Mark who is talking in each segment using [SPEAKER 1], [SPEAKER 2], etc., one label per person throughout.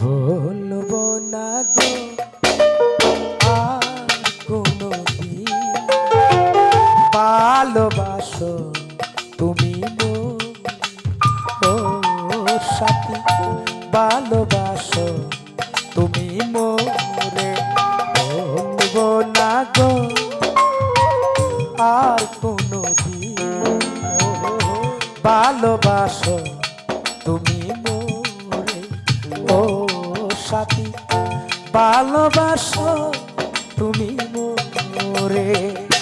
[SPEAKER 1] বলব না আর কোনোদিন ভালোবাসো তুমি ও সাথী ভালোবাসো তুমি মোরে। বলব না আর কোনোদিন ভালোবাসো তুমি মোরে ও সাথী ভালোবাসো তুমি মোরে।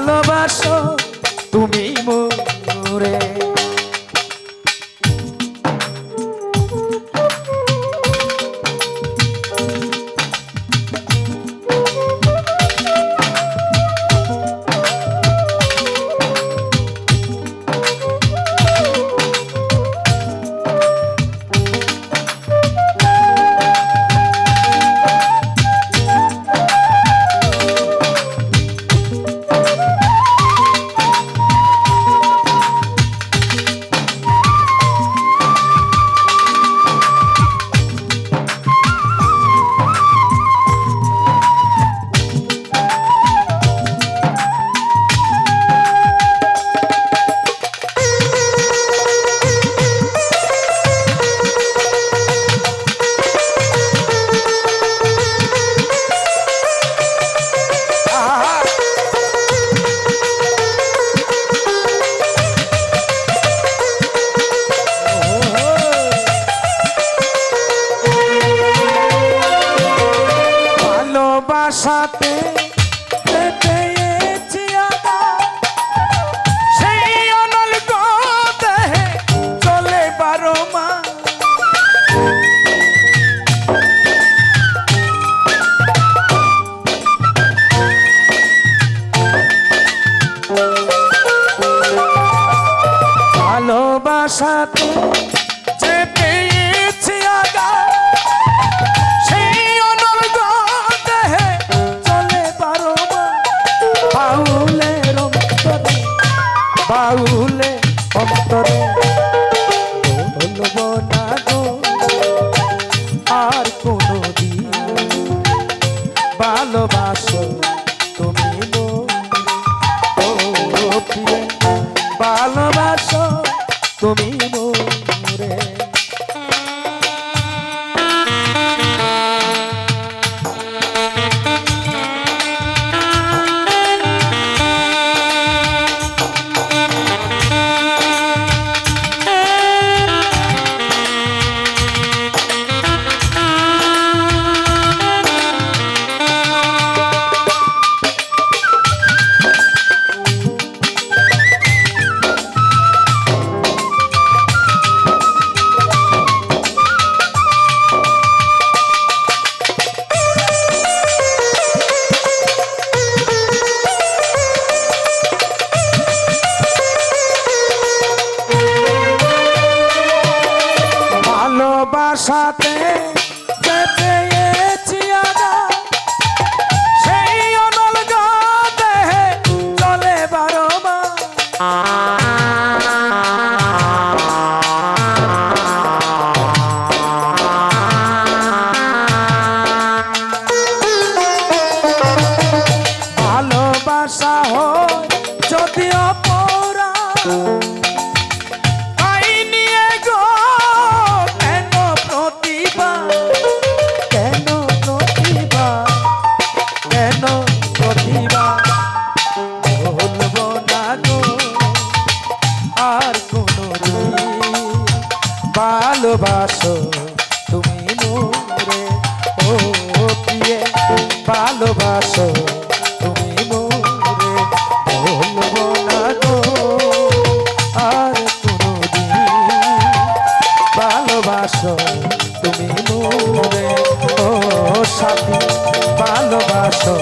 [SPEAKER 1] ভালোবাসো তুমি মোরে। Baby. আর কোনো দিন ভালোবাসো তুমি ভালোবাসো তুমি साथ कहते তুমি মোরে, ও প্রিয়ে ভালোবাসো। তুমি মোরে বলব না গো, আর কোনো দিন ভালোবাসো। তুমি মোরে, ও সাথী, ভালোবাসো।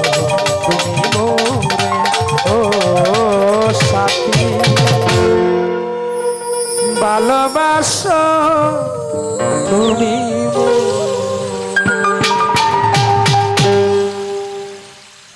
[SPEAKER 1] তুমি মোরে, ও সাথী, ভালোবাসো। তুমি